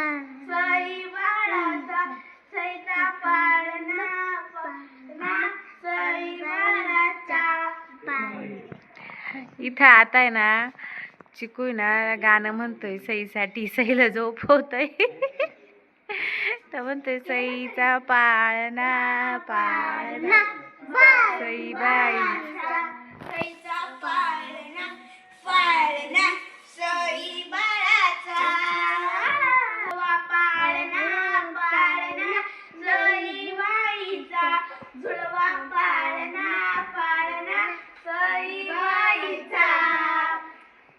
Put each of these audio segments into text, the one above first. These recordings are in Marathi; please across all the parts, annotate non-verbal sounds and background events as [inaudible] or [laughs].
सई बाळाचा सईचा पाळणा पाळणा सई बाळाचा इथं आता आहे ना चिकू ना गाणं म्हणतोय सईसाठी सईला झोपवतोय. तर म्हणतोय सईचा पाळणा पाळणा. सई बाई सईचा पाळणा पाळणा. सई बाळाचा वा पाळणा पाळणा सई बाईचा झुलवा पाळणा पाळणा सई बाईचा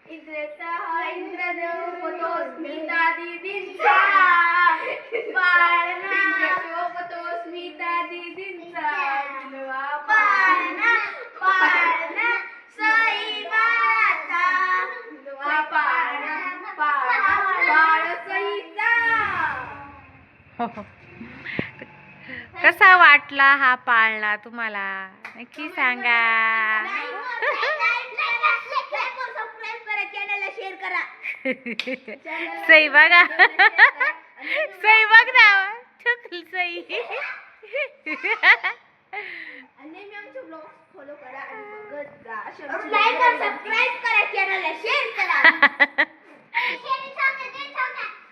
इंद्रचा इंद्रदेव होतो स्मिता दिदींचा पाळणा होतो स्मिता दिदींचा झुलवा पाळणा पाळणा सई बाळाचा झुलवा पाळणा पाळणा बाळ सईचा कसा वाटला हा पाळणा तुम्हाला? नक्की सांगा. सई बघा. सई बघ ना. चुकल सई.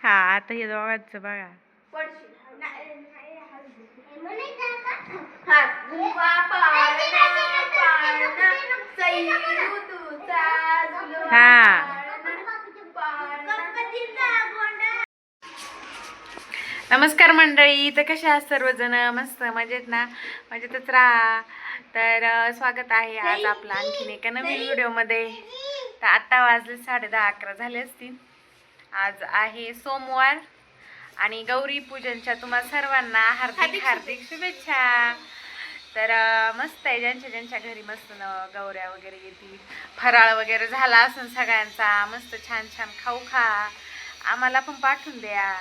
हा आता हे दोघांचं बघा हा झुलवा पाळणा पाळणा सई ऋतूचा झुलवा हा. पाळणा गणपतीचा नमस्कार मंडळी तर कशा आहात सर्वजण? मस्त मजेत ना? मजेतच राहा. तर स्वागत आहे आज आपलं आणखीन एका नवीन व्हिडिओमध्ये. तर आत्ता वाजले साडे दहा अकरा झाले असतील. आज आहे सोमवार. आणि गौरी पूजनच्या तुम्हा सर्वांना हार्दिक हार्दिक शुभेच्छा. तर मस्त आहे ज्यांच्या ज्यांच्या घरी मस्त न गौऱ्या वगैरे येतील. फराळ वगैरे झाला असून सगळ्यांचा. मस्त छान छान खाऊ खा. आम्हाला पण पाठवून द्या.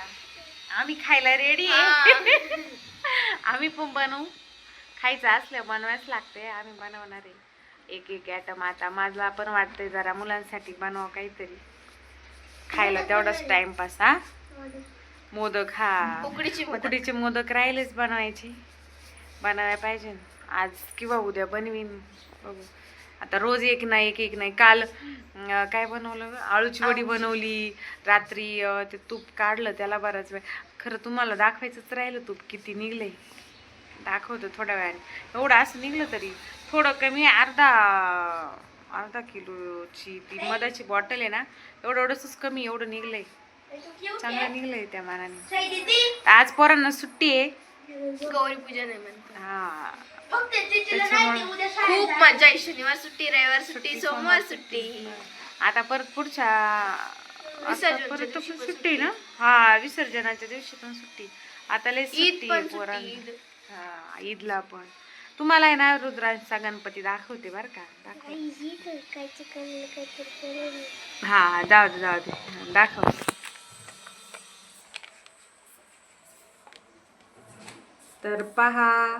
आम्ही खायला रेडी आहे. आम्ही पण बनवू. खायचं असलं बनवायच लागते आम्ही बनवणार आहे. एक एक ॲटम आता माझला पण वाटतंय जरा मुलांसाठी बनवा काहीतरी. खायला तेवढाच टाइमपास हा? मोदक हा. उकडीची मोदक. उकडीचे मोदक राहिलेच बनवायचे. बनवायला पाहिजे. आज किंवा उद्या बनवीन. बघू. आता रोज एक नाही एक एक नाही. काल काय बनवलं? आळूची वडी बनवली. रात्री ते तूप काढलं त्याला बराच वेळ. खरं तुम्हाला दाखवायचंच राहिलं तूप किती निघलंय. दाखवतो थोड्या वेळाने. एवढं असं निघलं तरी थोडं कमी अर्धा अर्धा किलोची ती मधाची बॉटल आहे ना एवढं एवढंच कमी एवढं निघलंय. चांगलं निघलंय त्या मानाने. आज पोरांना सुट्टी आहे. गौरी पूजन आहे म्हणते. हा. खूप मजा आहे. शनिवार सुट्टी रविवार सुट्टी सोमवार सुट्टी. आता परत पुढच्या परत दिवशी पण सुट्टी ना? हा विसर्जनाच्या दिवशी पण सुट्टी. आता लय ईद सुट्टी पण आहे पोरांना. ईद. हा ईदला पण. तुम्हाला आहे ना रुद्रांचा गणपती दाखवते बर का? दाखव. हा जाऊ दे जाऊ दे. हा, तर पहा.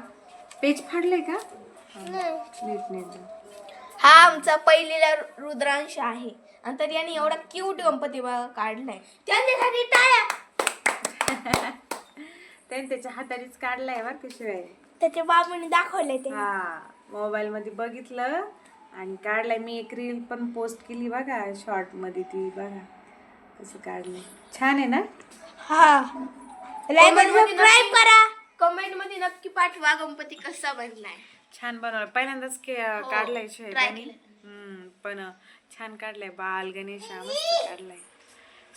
पेज फाडलंय का? नीट नीट. हा आमचा पहिलेला रुद्रांश आहे. आणि तरी यांनी एवढा क्यूट गणपती काढलाय. त्यांच्यासाठी टाळ्या. [laughs] त्याने त्याच्या हातानेच काढलाय बरं शिवाय. त्याच्या बाबूने दाखवले ते. हा मोबाईल मध्ये बघितलं आणि काढलाय. मी एक रील पण पोस्ट केली बघा शॉर्टमध्ये ती बघा. कसं काढलंय. छान आहे ना? हा. सबस्क्राईब करा. कमेंटमध्ये नक्की पाठवा गणपती कसा बनलाय. छान बनवलं. पहिल्यांदाच के काढलाय हो. हम्म, पण छान काढलाय. बाल गणेशा मस्त काढलाय.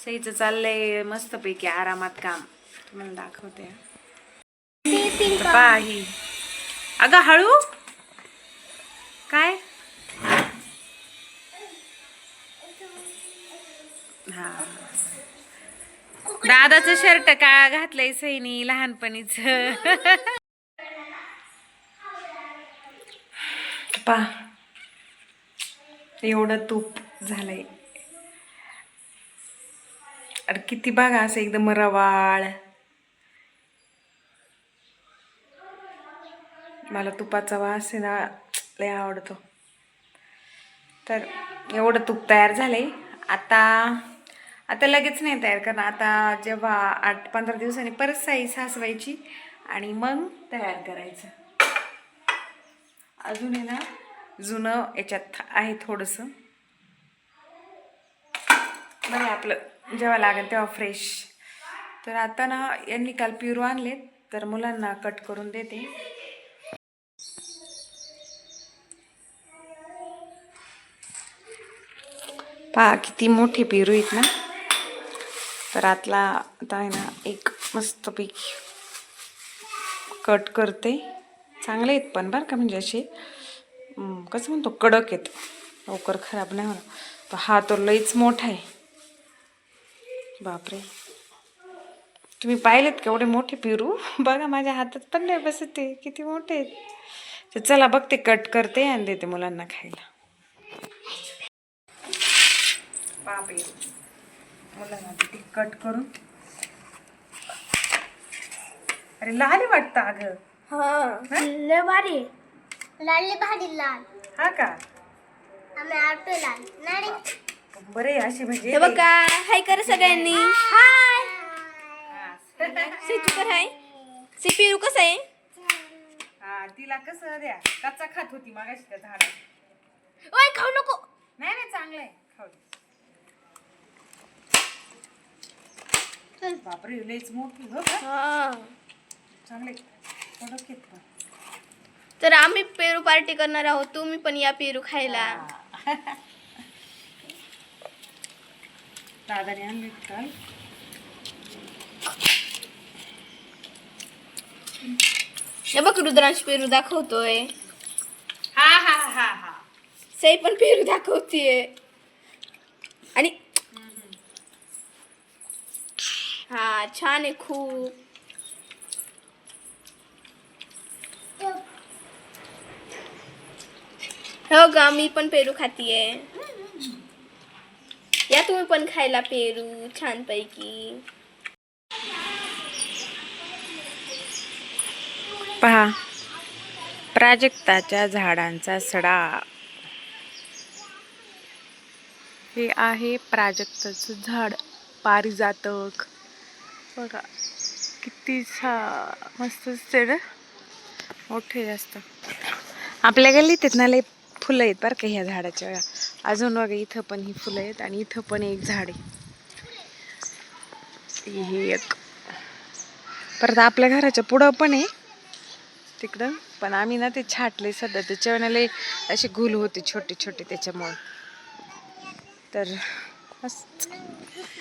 सईचं चाललंय मस्त पैकी आरामात काम. तुम्हाला दाखवते. हा. तर पहा. ही अगं हळू. काय? हा. दादाचं शर्ट का घातलंय सैनी लहानपणीच. पा. एवढं तूप झालंय. अरे किती बघा असं एकदम रवाळ. मला तुपाचा वास आहे ना लय आवडतो. तर एवढं तूप तयार झालंय. आता आता लगेच नाही तयार करणार. आता जेव्हा आठ पंधरा दिवसांनी परत साई सासवायची आणि मग तयार करायचं. अजून आहे ना जुनं याच्यात आहे थोडंसं. बरं आपलं जेव्हा लागेल तेव्हा फ्रेश तर आता ना यांनी काल प्युरो आणले तर मुलांना कट करून देते. पहा किती मोठे पेरू आहेत ना. तर आतला आता आहे ना एक मस्तपैकी कट करते. चांगले आहेत पण बरं का म्हणजे असे कसं म्हणतो कडक आहेत. लवकर खराब नाही होणार. तर हा तो लईच मोठा आहे. बापरे. तुम्ही पाहिलेत का एवढे मोठे पिरू? [laughs] बघा माझ्या हातात पण नाही बसत ते किती मोठे आहेत. तर चला बघते कट करते आणि देते मुलांना खायला. बापरे. मुलांना कट करून. अरे लाल आहे वाटतं अगं. हा लय भारी. लाल भारी लाल. हा का? आम्ही आटो लाल. नाही. बरे अशी म्हणजे. हे बघा हाय करा सगळ्यांनी. हाय. सिचू कर हाय सी पेरू कसं आहे? हा तिला कसं द्या. कच्चा खात होती मागाशी त्या झाडात ओय खाऊ नको. नाही नाही चांगलं आहे. खाऊ दे. बापरे लईच मोठी हो हा. चांगले. कडक आहेत पण. तर आम्ही पेरू पार्टी करणार आहोत तुम्ही पण या पेरू खायला. दादाने आणले काल. हे बघ रुद्रांश पेरू दाखवतोय. हा हा हा हा. सई पण पेरू दाखवतीये आणि हा छान आहे खूप. हो ग मी पण पेरू खातीये. या तुम्ही पण खायला पेरू छान पैकी पहा प्राजक्ताच्या झाडांचा सडा. हे आहे प्राजक्ताचं झाड पारिजातक. बघा किती छा मस्त असते ना? मोठे जास्त. आपल्या गल्लीत आहेत ना लय फुलं आहेत बरं का ह्या झाडाच्या. अजून बघा इथं पण ही फुलं आहेत आणि इथं पण एक झाड आहे. हे एक. परत आपल्या घराच्या पुढं पण आहे. तिकडं. पण आम्ही ना ते छाटले सध्या. त्याच्यावर लय असे गुल होते छोटे छोटे त्याच्यामुळे. तर मस्त.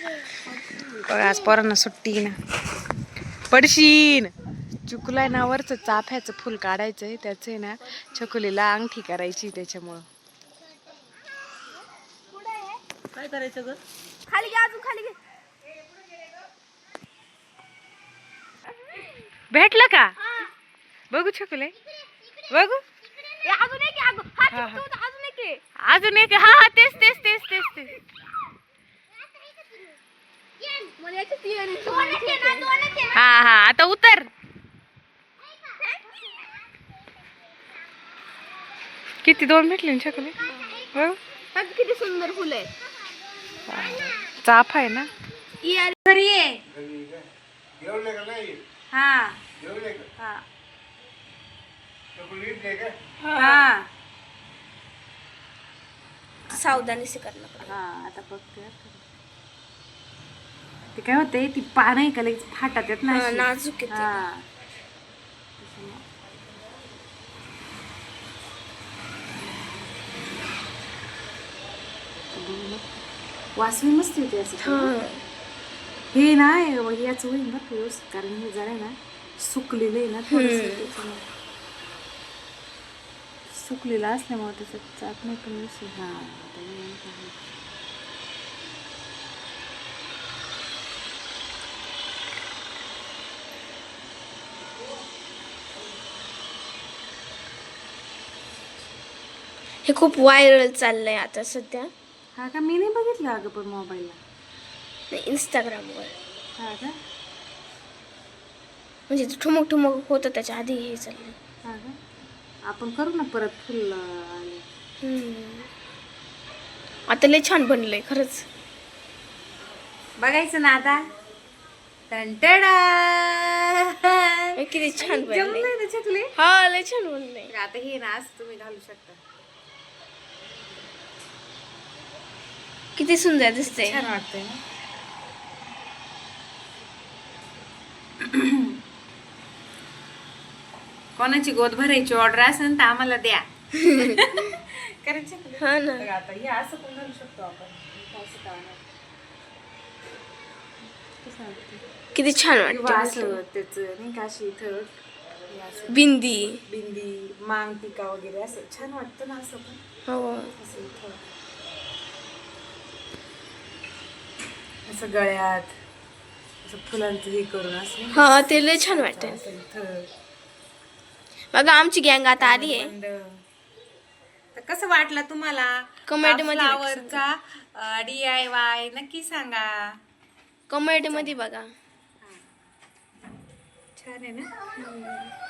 बघा आज पोरांना सुट्टी ना. पडशीन. चुकलाय ना वरचं चाफ्याचं फुल काढायचं आहे त्याचं आहे ना छकुलीला अंगठी करायची त्याच्यामुळं. खाली घे अजून खाली घे. भेटलं का? बघू छकुले. बघू. ए, अजून एक अजून एक आहे. अजून एक? हा हा तेच तेच तेच तेच तेच मला याच्यात earrings घालायचे होते. हा हा आता उतर. किती दोन भेटले ना किती सुंदर फुलं आहे चाफ आहे ना? घरी ये. हा. हा. हा. सावधानी से करना पडेल. हा आता बघते ते काय होते ती पानं आहे का लगेच फाटत येत ना अशी. नाजूक आहे ते. हा. वासवी मस्त होते असं हा. ना हे याचं होईल ना व्यवस्थित कारण हे जरा ना सुकलेलं आहे ना थोडंसं त्याच्यामुळे. सुकलेलं असल्यामुळे त्याच्यात जात नाही पण व्यवस्थित हा आता हे हे खूप व्हायरल चाललंय आता सध्या. हा का? मी नाही बघितलं अगं पण मोबाईलला इंस्टाग्रामवर हा का? म्हणजे ते ठुमक ठुमक होतं त्याच्या आधी हे चाललंय. हा का? आपण करू ना परत फुल आले. हम्म. आता लय छान बनलंय खरंच. बघायचं ना आता. टंटडा हे किती छान बनले जमलंय ना चकले हा लय छान बनले आता हे ना असं तुम्ही घालू शकता. किती सुंदर दिसते छान वाटतंय ना. कोणाची गोद भरायची ऑर्डर असेल तर आम्हाला द्या. करायची [laughs] का? हा ना. बघ आता हे असं पण घालू शकतो आपण. हे असं का नाही? कसं वाटतं? किती छान किंवा वाटते असं त्याचं नाही का अशी इथं हे असं बिंदी. बिंदी मांग टिका वगैरे असं छान वाटतं ना असं पण. हो. असं इथं. असं गळ्यात असं फुलांचं हे करून असं. हा ते लय छान वाटते असं इथं बघा आमची गँग आता आली आहे. तर कसं वाटलं तुम्हाला? Comment मध्ये फ्लावरचा डी आय वाय नक्की सांगा. कमेंटमध्ये बघा. छान आहे ना?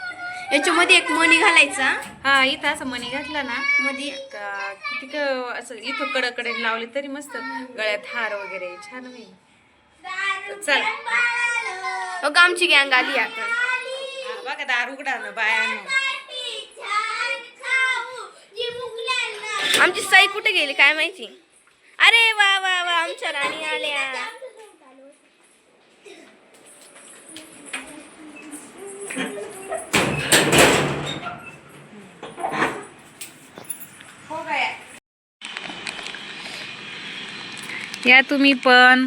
याच्यामध्ये एक मणी घालायचा. हा इथं असं मणी घातला ना मध्ये का किती क- असं इथं कडकडे लावले तरी मस्त गळ्यात हार वगैरे छान होईल. तर चला. बघा आमची गँग आली आता. हा, बघा दार उघडा ना बायानं. आमची साई कुठे गेली काय माहिती? अरे वा वा वा आमच्या राणी आल्या हो काय या तुम्ही पण.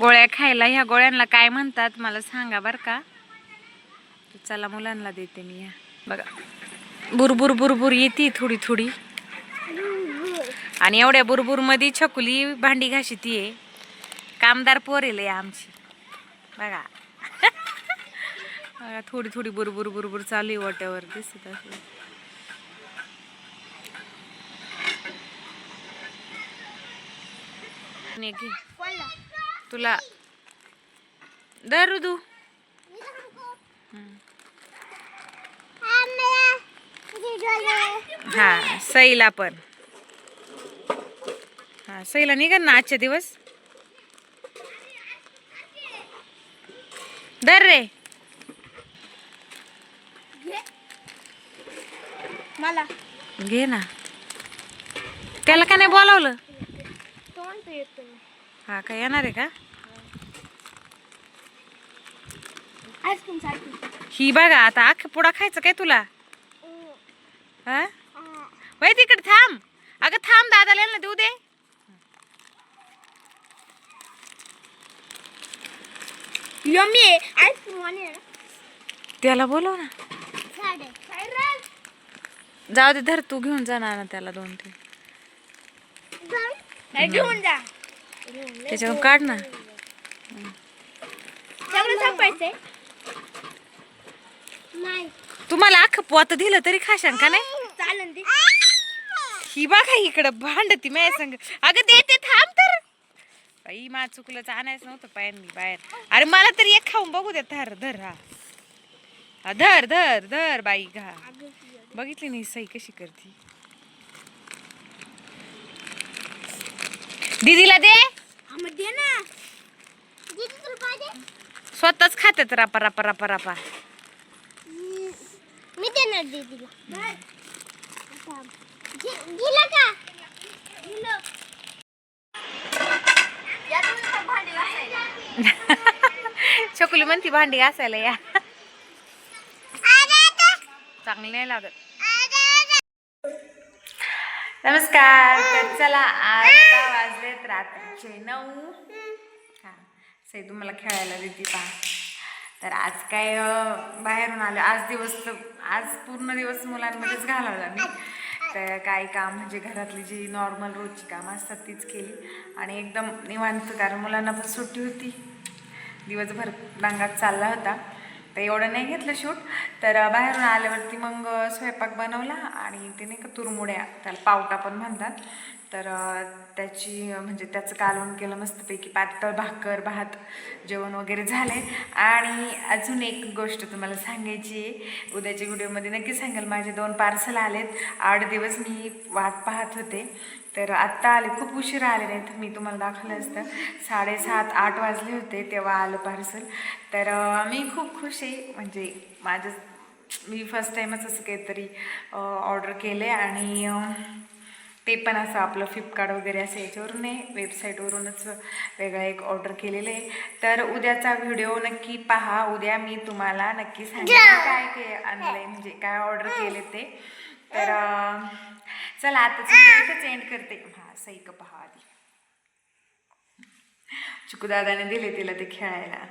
गोळ्या खायला ह्या गोळ्यांना काय म्हणतात मला सांगा बरं का. चला मुलांना देते मी या. बघा. बुरबुर बुरबुर येते थोडी थोडी. आणि एवढ्या बुरबुरमध्ये छकुली भांडी घाशीती आहे कामदार पोरेल आहे आमची. बघा. [laughs] बघा थोडी थोडी बुरबुर बुरबुर चालू आहे वाट्यावर. दिसत असं आणि घे. तुला दर दू हा सईला पण. हा सईला निघा ना आजच्या दिवस? दर रे. मला. घे ना. त्याला का नाही बोलावलं? येतो हा काय येणार आहे का? आईस्क्रीमसाठी ही बघा आता अख्खा पुडा खायचं काय तुला? हा. वय तिकडे थांब. अगं थांब दादाला ना देऊ दे. यम्मी आहे आईस्क्रीम आणि त्याला बोलव ना. जाऊ दे धर तू घेऊन जाणार ना त्याला दोन तीन घेऊन जा. त्याच्यातून काढ ना. सगळं संपायचंय तुम्हाला अख्खं पोत दिलं तरी खाशान का नाही? चालन दे. ही बघा इकडं भांडती माझ्या संग. अगं देते थांब तर. बाई मा चुकलंच आणायचं नव्हतं पायांनी बाहेर. अरे मला तरी एक खाऊन बघू दे. धर धर हा. हा, धर धर धर बाई घा. बघितली नाही सई कशी करते. दीदीला दे. दे ना. स्वतःच खात्यात रापा रापा रापा रापा. मी देणार दीदीला. दिला का? [laughs] म्हणती भांडी घासायला या. चांगली नाही लागत. नमस्कार तर चला आता वाजलेत रात्रीचे नऊ. हा सई तुम्हाला खेळायला देते पहा. तर आज काय बाहेरून आले. आज दिवस तर आज पूर्ण दिवस मुलांमध्येच घालवला मी. तर काही काम म्हणजे घरातली जी नॉर्मल रोजची कामं असतात तीच केली. आणि एकदम निवांत कारण मुलांना पण सुट्टी होती. दिवसभर डांगात चालला होता. तर एवढं नाही घेतलं शूट. तर बाहेरून आल्यावरती मग स्वयंपाक बनवला आणि ते नाही का तुरमुड्या त्याला पावटा पण म्हणतात. तर त्याची म्हणजे त्याचं कालवण केलं मस्तपैकी. पातळ भाकर भात जेवण वगैरे झालंय. आणि अजून एक गोष्ट तुम्हाला सांगायची आहे. उद्याच्या व्हिडिओमध्ये नक्की सांगेल. माझे दोन पार्सल आलेत. आठ दिवस मी वाट पाहत होते. तर आत्ता आले खूप उशिरा आले नाहीत. मी तुम्हाला दाखवलं असतं. साडेसात आठ वाजले होते तेव्हा आलं पार्सल. तर मी खूप खुश आहे. म्हणजे माझं मी फर्स्ट टाईमच असं काहीतरी ऑर्डर केलं आहे आणि ते पण असं आपलं फ्लिपकार्ट वगैरे असं याच्यावरून आहे वेबसाईटवरूनच वेगळं एक ऑर्डर केलेलं आहे. तर उद्याचा व्हिडिओ नक्की पहा. उद्या मी तुम्हाला नक्की सांगेन काय काय आणलं आहे म्हणजे काय ऑर्डर केले ते. तर चला आता इथंच एंड करते. हां सैक पहा आधी. चुकूदादाने दिले तिला ते खेळायला.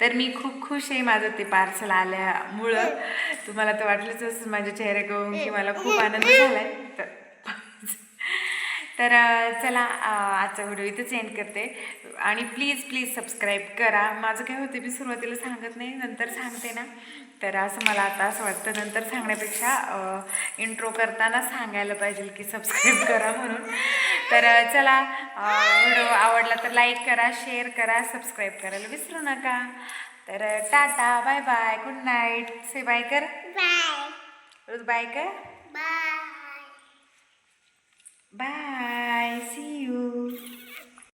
तर मी खूप खुश आहे माझं ते पार्सल आल्यामुळं. [laughs] तुम्हाला तर वाटलंच माझ्या चेहऱ्याकडून की मला खूप आनंद झालाय. तर तर चला आजचा व्हिडिओ इथेच एंड करते. आणि प्लीज प्लीज सबस्क्राईब करा. माझं काय होते मी सुरुवातीला सांगत नाही नंतर सांगते ना. तर असं मला आता असं वाटतं नंतर सांगण्यापेक्षा इंट्रो करताना सांगायला पाहिजे की सबस्क्राईब [laughs] करा म्हणून. तर चला व्हिडिओ आवडला तर लाईक करा शेअर करा सबस्क्राईब करायला विसरू नका. तर tata bye bye good night say bye कर. बाय रोज बाय कर. Bye bye see you